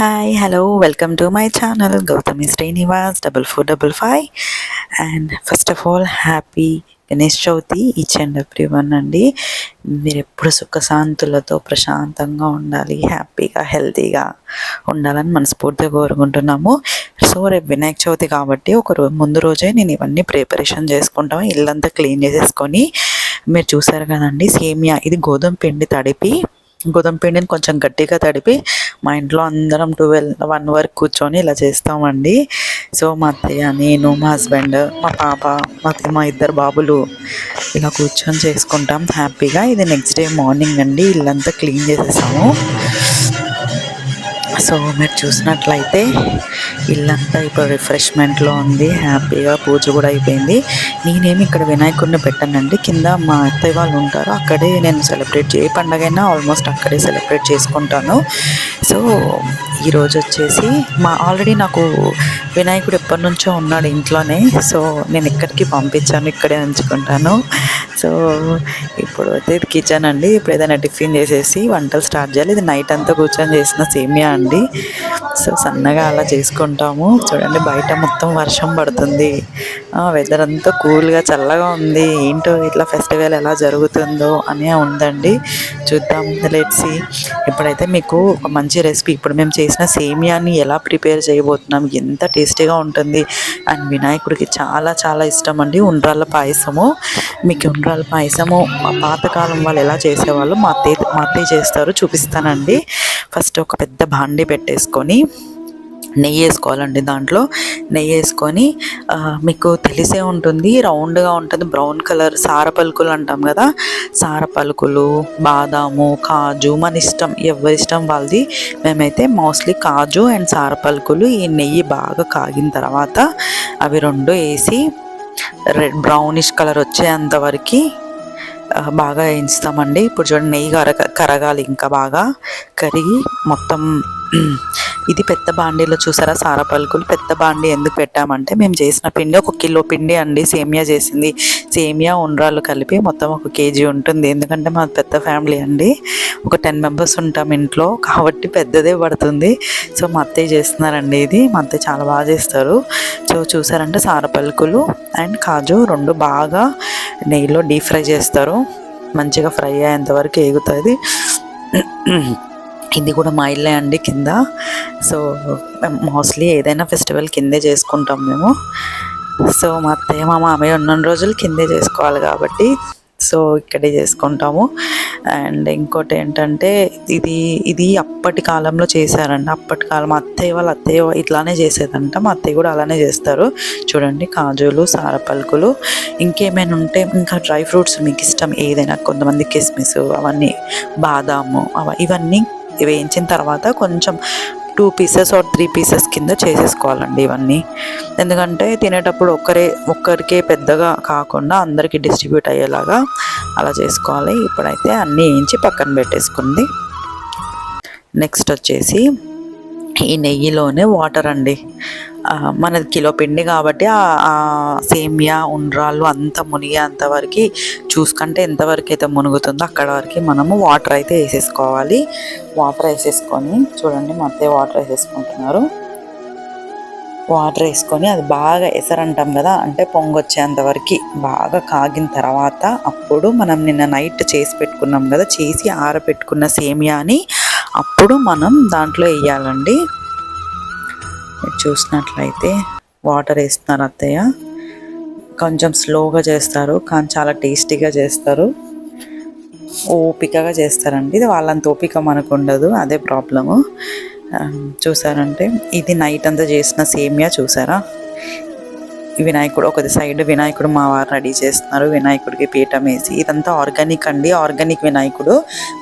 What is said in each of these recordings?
Hi hello welcome to my channel Gautami Srinivas double four double five and first of all happy Ganesh Chavithi each and every one అండి. మీరు ఎప్పుడు సుఖశాంతులతో ప్రశాంతంగా ఉండాలి హ్యాపీగా హెల్తీగా ఉండాలని మనస్ఫూర్తిగా కోరుకుంటున్నాము. సో రేపు వినాయక చవితి కాబట్టి ఒక ముందు రోజే నేను ఇవన్నీ ప్రిపరేషన్ చేసుకుంటాము ఇల్లంతా క్లీన్ చేసేసుకొని. మీరు చూసారు కదండి సేమియా ఇది గోధుమ పిండి తడిపి గోధుమ పిండిని కొంచెం గట్టిగా తడిపి మా ఇంట్లో అందరం ట్వెల్వ్ వన్ వరకు కూర్చొని ఇలా చేస్తామండి. సో మా అత్తయ్య నేను మా హస్బెండ్ మా పాప మా మా ఇద్దరు బాబులు ఇలా కూర్చొని చేసుకుంటాం హ్యాపీగా. ఇది నెక్స్ట్ డే మార్నింగ్ అండి. ఇల్లంతా క్లీన్ చేసేసాము. సో మీరు చూసినట్లయితే ఇల్లంతా ఇప్పుడు రిఫ్రెష్మెంట్లో ఉంది. హ్యాపీగా పూజ కూడా అయిపోయింది. నేనేమి ఇక్కడ వినాయకుడిని పెట్టానండి. కింద మా అత్తయ్య వాళ్ళు ఉంటారు. అక్కడే నేను సెలబ్రేట్ ఏ పండగైనా ఆల్మోస్ట్ అక్కడే సెలబ్రేట్ చేసుకుంటాను. సో ఈరోజు వచ్చేసి మా ఆల్రెడీ నాకు వినాయకుడు ఎప్పటి నుంచో ఉన్నాడు ఇంట్లోనే. సో నేను ఎక్కడికి పంపించాను ఇక్కడే ఉంచుకుంటాను. సో ఇప్పుడు అయితే ఇది కిచెన్ అండి. ఇప్పుడు ఏదైనా టిఫిన్ చేసేసి వంటలు స్టార్ట్ చేయాలి. ఇది నైట్ అంతా కూర్చొని చేసిన సేమియా అండి. సో సన్నగా అలా చేసుకుంటాము. చూడండి బయట మొత్తం వర్షం పడుతుంది. వెదర్ అంతా కూల్గా చల్లగా ఉంది. ఏంటో ఇట్లా ఫెస్టివల్ ఎలా జరుగుతుందో అని ఉందండి. చూద్దాం. లెట్సి ఇప్పుడైతే మీకు ఒక మంచి రెసిపీ ఇప్పుడు మేము చేసిన సేమియాని ఎలా ప్రిపేర్ చేయబోతున్నాం? ఎంత టేస్టీగా ఉంటుంది? అండ్ వినాయకుడికి చాలా చాలా ఇష్టం అండి. ఉండ్రాళ్ళ పాయసము. మీకు ఉండ్రాళ్ళ పాయసము మా పాతకాలం వాళ్ళు ఎలా చేసేవాళ్ళు మా అత్తయ్య మా అత్తయ్య చేస్తారు చూపిస్తానండి. ఫస్ట్ ఒక పెద్ద భాండి పెట్టేసుకొని నెయ్యి వేసుకోవాలండి దాంట్లో. నెయ్యి వేసుకొని మీకు తెలిసే ఉంటుంది రౌండ్గా ఉంటుంది బ్రౌన్ కలర్ సార పలుకులు అంటాం కదా. సార పలుకులు బాదాము కాజు మన ఇష్టం ఎవరిష్టం వాళ్ళది. మేమైతే మోస్ట్లీ కాజు అండ్ సార పలుకులు ఈ నెయ్యి బాగా కాగిన తర్వాత అవి రెండు వేసి రెడ్ బ్రౌనిష్ కలర్ వచ్చేంత వరకు బాగా వేయించుతామండి ఇప్పుడు చూడండి నెయ్యి కరగ కరగాలి ఇంకా బాగా. కరిగి మొత్తం ఇది పెద్ద బాండీలో చూసారా? సారా పలుకులు పెద్ద బాండీ ఎందుకు పెట్టామంటే మేము చేసిన పిండి ఒక కిలో పిండి అండి. సేమియా చేసింది. సేమియా ఉండ్రాలు కలిపి మొత్తం ఒక కేజీ ఉంటుంది. ఎందుకంటే మా పెద్ద ఫ్యామిలీ అండి. ఒక టెన్ మెంబర్స్ ఉంటాం ఇంట్లో. కాబట్టి పెద్దదే పడుతుంది. సో మా అత్తయ్య చేస్తున్నారండి ఇది. మా అత్తయ్య చాలా బాగా చేస్తారు. సో చూసారంటే సార పలుకులు అండ్ కాజు రెండు బాగా నెయ్యిలో డీప్ ఫ్రై చేస్తారు. మంచిగా ఫ్రై అయ్యేంత వరకు ఎగుతుంది ఇది కూడా మా ఇల్లే అండి కింద. సో మోస్ట్లీ ఏదైనా ఫెస్టివల్ కిందే చేసుకుంటాం మేము. సో మా అత్తయ్య మా మామయ్య ఉన్న రోజులు కిందే చేసుకోవాలి కాబట్టి సో ఇక్కడే చేసుకుంటాము. అండ్ ఇంకోటి ఏంటంటే ఇది ఇది అప్పటి కాలంలో చేశారండి అప్పటి కాలం మా అత్తయ్య వాళ్ళ అత్తయ్య ఇట్లానే చేసేదంట. మా అత్తయ్య కూడా అలానే చేస్తారు. చూడండి కాజులు సారపలుకులు ఇంకేమైనా ఉంటే ఇంకా డ్రై ఫ్రూట్స్ మీకు ఇష్టం. ఏదైనా కొంతమంది కిస్మిస్ అవన్నీ బాదాము అవ ఇవన్నీ వేయించిన తర్వాత కొంచెం two pieces or three pieces కింద చేసేసుకోవాలండి ఇవన్నీ. ఎందుకంటే తినేటప్పుడు ఒక్కరే ఒక్కరికే పెద్దగా కాకుండా అందరికీ డిస్ట్రిబ్యూట్ అయ్యేలాగా అలా చేసుకోవాలి. ఇప్పుడైతే అన్నీ వేయించి పక్కన పెట్టేసుకుంది. నెక్స్ట్ వచ్చేసి ఈ నెయ్యిలోనే వాటర్ అండి. మనది కిలో పిండి కాబట్టి సేమియా ఉండ్రాళ్ళు అంత మునిగేంత వరకు చూసుకుంటే ఎంతవరకు అయితే మునుగుతుందో అక్కడ వరకు మనము వాటర్ అయితే వేసేసుకోవాలి. వాటర్ వేసేసుకొని చూడండి మా అత్తయ్య వాటర్ వేసేసుకుంటున్నారు. వాటర్ వేసుకొని అది బాగా ఎసరంటాం కదా అంటే పొంగొచ్చేంత వరకు బాగా కాగిన తర్వాత అప్పుడు మనం నిన్న నైట్ చేసి పెట్టుకున్నాం కదా చేసి ఆరబెట్టుకున్న సేమియాని అప్పుడు మనం దాంట్లో వేయాలండి. మీరు చూసినట్లయితే వాటర్ వేస్తున్నారు అత్తయ్య. కొంచెం స్లోగా చేస్తారు కానీ చాలా టేస్టీగా చేస్తారు. ఓపికగా చేస్తారండి. ఇది వాళ్ళంత ఓపిక మనకు ఉండదు. అదే ప్రాబ్లము. చూసారంటే ఇది నైట్ అంతా చేసిన సేమియా చూసారా? వినాయకుడు ఒక సైడ్ వినాయకుడు మా వారు రెడీ చేస్తున్నారు. వినాయకుడికి పీఠం వేసి ఇదంతా ఆర్గానిక్ అండి. ఆర్గానిక్ వినాయకుడు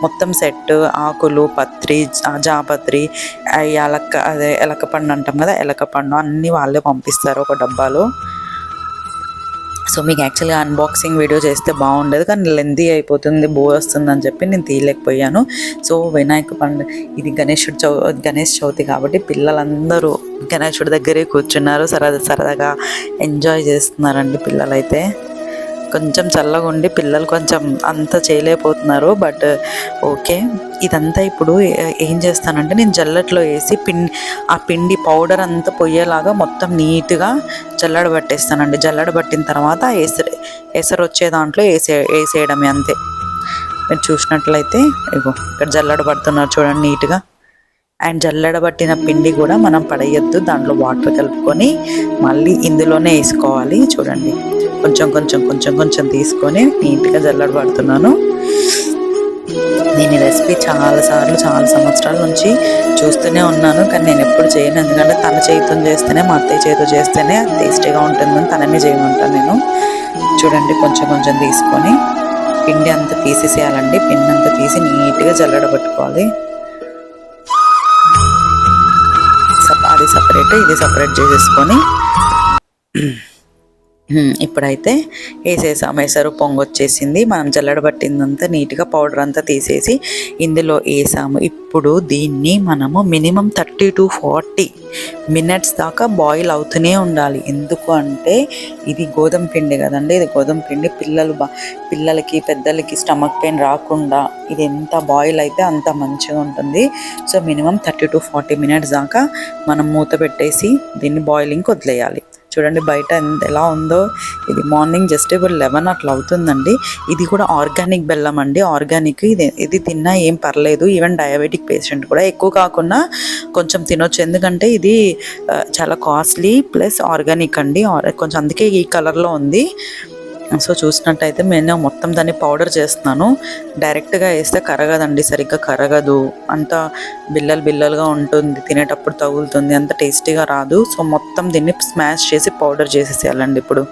మొత్తం సెట్ ఆకులు పత్రి జాపత్రి ఎలక అదే ఎలక పండు అంటాం కదా ఎలక పండు అన్నీ వాళ్ళే పంపిస్తారు ఒక డబ్బాలో. సో మీకు యాక్చువల్గా అన్బాక్సింగ్ వీడియో చేస్తే బాగుండదు కానీ లెందీ అయిపోతుంది బోర్ వస్తుంది అని చెప్పి నేను తీయలేకపోయాను. సో వినాయక పండుగ ఇది గణేశుడు చౌ గణేష్ చవితి కాబట్టి పిల్లలందరూ గణేశుడి దగ్గరే కూర్చున్నారు. సరదా సరదాగా ఎంజాయ్ చేస్తున్నారండి పిల్లలైతే. కొంచెం చల్లగా ఉండి పిల్లలు కొంచెం అంత చేయలేకపోతున్నారు బట్ ఓకే. ఇదంతా ఇప్పుడు ఏం చేస్తానంటే నేను జల్లట్లో వేసి పిండి ఆ పిండి పౌడర్ అంతా పొయ్యేలాగా మొత్తం నీట్గా జల్లడ పట్టేస్తానండి. జల్లడ పట్టిన తర్వాత ఎసరు ఎసరు వచ్చే దాంట్లో వేసే వేసేయడమే అంతే. మీరు చూసినట్లయితే ఇగో ఇక్కడ జల్లడ పడుతున్నారు చూడండి నీట్గా. అండ్ జల్లడబట్టిన పిండి కూడా మనం పడేయద్దు. దాంట్లో వాటర్ కలుపుకొని మళ్ళీ ఇందులోనే వేసుకోవాలి. చూడండి. కొంచెం కొంచెం కొంచెం కొంచెం తీసుకొని నీట్గా జల్లడబడుతున్నాను. నేను ఈ రెసిపీ చాలా సార్లు చాలా సంవత్సరాల నుంచి చూస్తూనే ఉన్నాను. కానీ నేను ఎప్పుడు చేయను. ఎందుకంటే తన చేతితో చేస్తేనే మా అత్తయ్య చేతితో చేస్తేనే టేస్టీగా ఉంటుందని తననే చేయమంటాను నేను. చూడండి. కొంచెం కొంచెం తీసుకొని పిండి అంతా తీసేసేయాలండి. పిండి అంతా తీసి నీట్గా జల్లెడ పట్టుకోవాలి సపరేట్ ఇది సపరేట్ చేసేసుకొని ఇప్పుడైతే వేసేసాం. వేసారు పొంగు వచ్చేసింది మనం జల్లెడ పట్టిందంతా నీట్గా పౌడర్ అంతా తీసేసి ఇందులో వేసాము. ఇప్పుడు దీన్ని మనము minimum thirty to forty minutes దాకా బాయిల్ అవుతూనే ఉండాలి. ఎందుకు అంటే ఇది గోధుమ పిండి కదండి. ఇది గోధుమ పిండి పిల్లలు బా పిల్లలకి పెద్దలకి స్టమక్ పెయిన్ రాకుండా ఇది ఎంత బాయిల్ అయితే అంత మంచిగా ఉంటుంది. So minimum thirty to forty minutes దాకా మనం మూత పెట్టేసి దీన్ని బాయిలింగ్కి వదిలేయాలి. చూడండి బయట ఎంత ఎలా ఉందో. ఇది మార్నింగ్ జస్ట్ ఇప్పుడు లెవెన్ అట్లా అవుతుందండి. ఇది కూడా ఆర్గానిక్ బెల్లం అండి. ఆర్గానిక్ ఇది ఇది తిన్నా ఏం పర్లేదు. ఈవెన్ డయాబెటిక్ పేషెంట్ కూడా ఎక్కువ కాకుండా కొంచెం తినొచ్చు. ఎందుకంటే ఇది చాలా కాస్ట్లీ ప్లస్ ఆర్గానిక్ అండి. కొంచెం అందుకే ఈ కలర్లో ఉంది. సో చూసినట్టయితే నేను మొత్తం దాన్ని పౌడర్ చేస్తున్నాను. డైరెక్ట్గా వేస్తే కరగదండి సరిగ్గా కరగదు. అంత బిల్లలు బిల్లలుగా ఉంటుంది తినేటప్పుడు తగులుతుంది అంత టేస్టీగా రాదు. సో మొత్తం దీన్ని స్మాష్ చేసి పౌడర్ చేసేసేయాలండి ఇప్పుడు.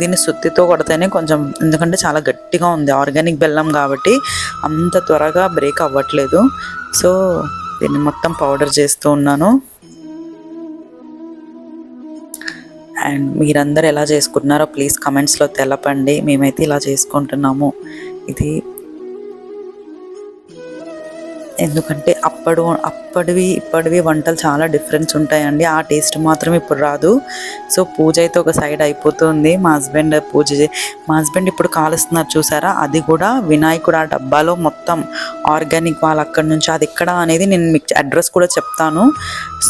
దీన్ని సుత్తితో కొడితేనే కొంచెం ఎందుకంటే చాలా గట్టిగా ఉంది ఆర్గానిక్ బెల్లం కాబట్టి అంత త్వరగా బ్రేక్ అవ్వట్లేదు. సో దీన్ని మొత్తం పౌడర్ చేస్తూ ఉన్నాను. అండ్ మీరందరూ ఎలా చేసుకుంటున్నారో ప్లీజ్ కమెంట్స్లో తెలపండి. మేమైతే ఇలా చేసుకుంటున్నాము. ఇది ఎందుకంటే అప్పుడు అప్పటివి ఇప్పటివి వంటలు చాలా డిఫరెన్స్ ఉంటాయండి. ఆ టేస్ట్ మాత్రం ఇప్పుడు రాదు. సో పూజ అయితే ఒక సైడ్ అయిపోతుంది. మా హస్బెండ్ పూజ చే- మా హస్బెండ్ ఇప్పుడు కాలుస్తున్నారు చూసారా? అది కూడా వినాయకుడు ఆ డబ్బాలో మొత్తం ఆర్గానిక్ వాళ్ళు అక్కడి నుంచి అది ఎక్కడ అనేది నేను మీకు అడ్రస్ కూడా చెప్తాను.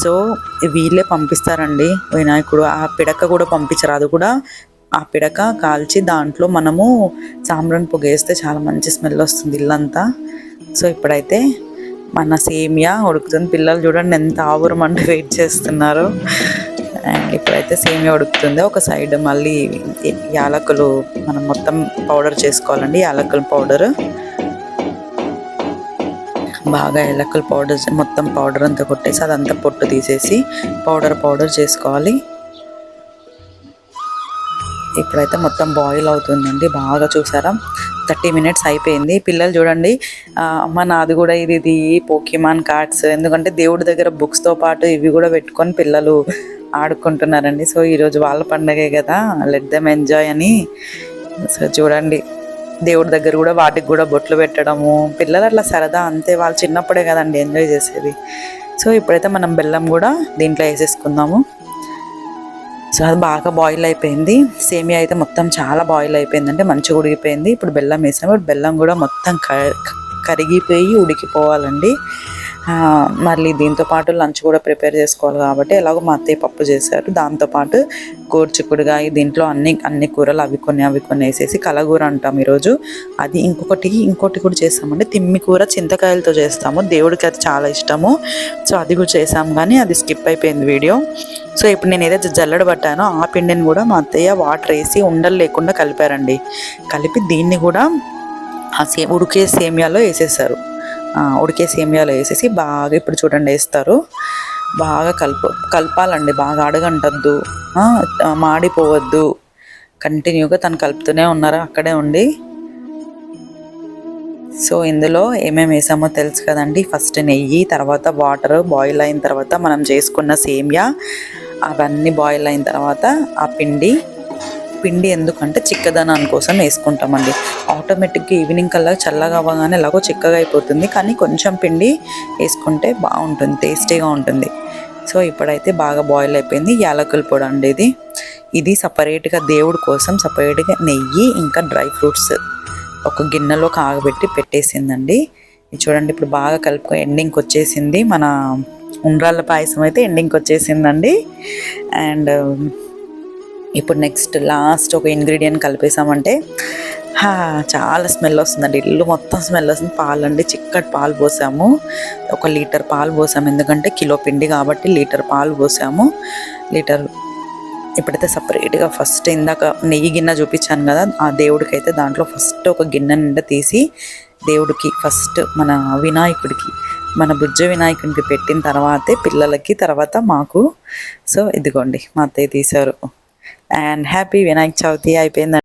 సో వీళ్ళే పంపిస్తారండి వినాయకుడు. ఆ పిడక కూడా పంపించరు. అది కూడా ఆ పిడక కాల్చి దాంట్లో మనము సాంబ్రాన్ పొగ వేస్తే చాలా మంచి స్మెల్ వస్తుంది ఇల్లంతా. సో ఇప్పుడైతే మన సేమియా ఉడుకుతుంది. పిల్లలు చూడండి ఎంత ఆవురం అంటే వెయిట్ చేస్తున్నారు. అండ్ ఇప్పుడైతే సేమియా ఉడుకుతుంది. ఒక సైడ్ మళ్ళీ యాలకులు మనం మొత్తం పౌడర్ చేసుకోవాలండి. యాలకుల పౌడర్. బాగా యాలకుల పౌడర్ మొత్తం పౌడర్ అంతా కొట్టేసి అదంతా పొట్టు తీసేసి పౌడర్ పౌడర్ చేసుకోవాలి. ఇప్పుడైతే మొత్తం బాయిల్ అవుతుందండి. బాగా చూసారా? థర్టీ మినిట్స్ అయిపోయింది. పిల్లలు చూడండి మా నాది కూడా ఇది ఇది పోకిమాన్ కార్డ్స్. ఎందుకంటే దేవుడి దగ్గర బుక్స్తో పాటు ఇవి కూడా పెట్టుకొని పిల్లలు ఆడుకుంటున్నారండి. సో ఈరోజు వాళ్ళ పండగే కదా లెట్ దెమ్ ఎంజాయ్ అని. సో చూడండి దేవుడి దగ్గర కూడా వాటికి కూడా బొట్లు పెట్టడము. పిల్లలు అట్లా సరదా అంతే వాళ్ళు చిన్నప్పుడే కదండి ఎంజాయ్ చేసేది. సో ఇప్పుడైతే మనం బెల్లం కూడా దీంట్లో వేసేసుకుందాము. సో అది బాగా బాయిల్ అయిపోయింది. సేమియా అయితే మొత్తం చాలా బాయిల్ అయిపోయింది. అంటే మంచిగా ఉడికిపోయింది. ఇప్పుడు బెల్లం వేసాము బెల్లం కూడా మొత్తం క- కరిగిపోయి ఉడికిపోవాలండి. మళ్ళీ దీంతో పాటు లంచ్ కూడా ప్రిపేర్ చేసుకోవాలి కాబట్టి ఎలాగో మా అత్తయ్య పప్పు చేశారు. దాంతోపాటు గోరుచిక్కుడుగాయ దీంట్లో అన్ని అన్ని కూరలు అవి కొన్ని అవి కొన్ని వేసేసి కలగూర అంటాం ఈరోజు. అది ఇంకొకటి ఇంకోటి కూడా చేస్తామంటే తిమ్మి కూర చింతకాయలతో చేస్తాము. దేవుడికి అది చాలా ఇష్టము. సో అది కూడా చేసాము కానీ అది స్కిప్ అయిపోయింది వీడియో. సో ఇప్పుడు నేను ఏదైతే జల్లెడ పట్టానో ఆ పిండిని కూడా మా అత్తయ్య వాటర్ వేసి ఉండలు లేకుండా కలిపారండి. కలిపి దీన్ని కూడా ఆ సే ఉడికే సేమియాలో వేసేసారు. ఉడికే సేమియాలు వేసేసి బాగా ఇప్పుడు చూడండి వేస్తారు. బాగా కలుపు కలపాలండి బాగా అడగంటద్దు. మాడిపోవద్దు. కంటిన్యూగా తను కలుపుతూనే ఉన్నారు అక్కడే ఉండి. సో ఇందులో ఏమేమి వేసామో తెలుసు కదండి. ఫస్ట్ నెయ్యి తర్వాత వాటర్ బాయిల్ అయిన తర్వాత మనం చేసుకున్న సేమియా అవన్నీ బాయిల్ అయిన తర్వాత ఆ పిండి పిండి ఎందుకంటే చిక్కదనాన్ని కోసం వేసుకుంటామండి. ఆటోమేటిక్గా ఈవినింగ్ కల్లా చల్లగా అవ్వగానే ఎలాగో చిక్కగా అయిపోతుంది. కానీ కొంచెం పిండి వేసుకుంటే బాగుంటుంది టేస్టీగా ఉంటుంది. సో ఇప్పుడైతే బాగా బాయిల్ అయిపోయింది. యాలకుల పొడి అండి ఇది. ఇది సపరేట్గా దేవుడి కోసం సపరేట్గా నెయ్యి ఇంకా డ్రై ఫ్రూట్స్ ఒక గిన్నెలో కాగబెట్టి పెట్టేసిందండి. ఇది చూడండి ఇప్పుడు బాగా కలుపుకో ఎండింగ్కి వచ్చేసింది. మన ఉండ్రాళ్ళ పాయసం అయితే ఎండింగ్కి వచ్చేసిందండి. అండ్ ఇప్పుడు నెక్స్ట్ లాస్ట్ ఒక ఇంగ్రీడియంట్ కలిపేసామంటే హా, చాలా స్మెల్ వస్తుందండి. ఇల్లు మొత్తం స్మెల్ వస్తుంది. పాలండి చిక్కటి పాలు పోసాము. ఒక లీటర్ పాలు పోసాము. ఎందుకంటే కిలో పిండి కాబట్టి లీటర్ పాలు పోసాము. లీటర్ ఇప్పుడైతే సపరేట్గా ఫస్ట్ ఇందాక నెయ్యి గిన్నె చూపించాను కదా ఆ దేవుడికి అయితే దాంట్లో ఫస్ట్ ఒక గిన్నె నిండా తీసి దేవుడికి ఫస్ట్ మన వినాయకుడికి మన బుజ్జ వినాయకుడికి పెట్టిన తర్వాతే పిల్లలకి తర్వాత మాకు. సో ఇదిగోండి మా అత్తయ్య తీశారు. అండ్ హ్యాపీ వినాయక చవితి అయిపోయిందండి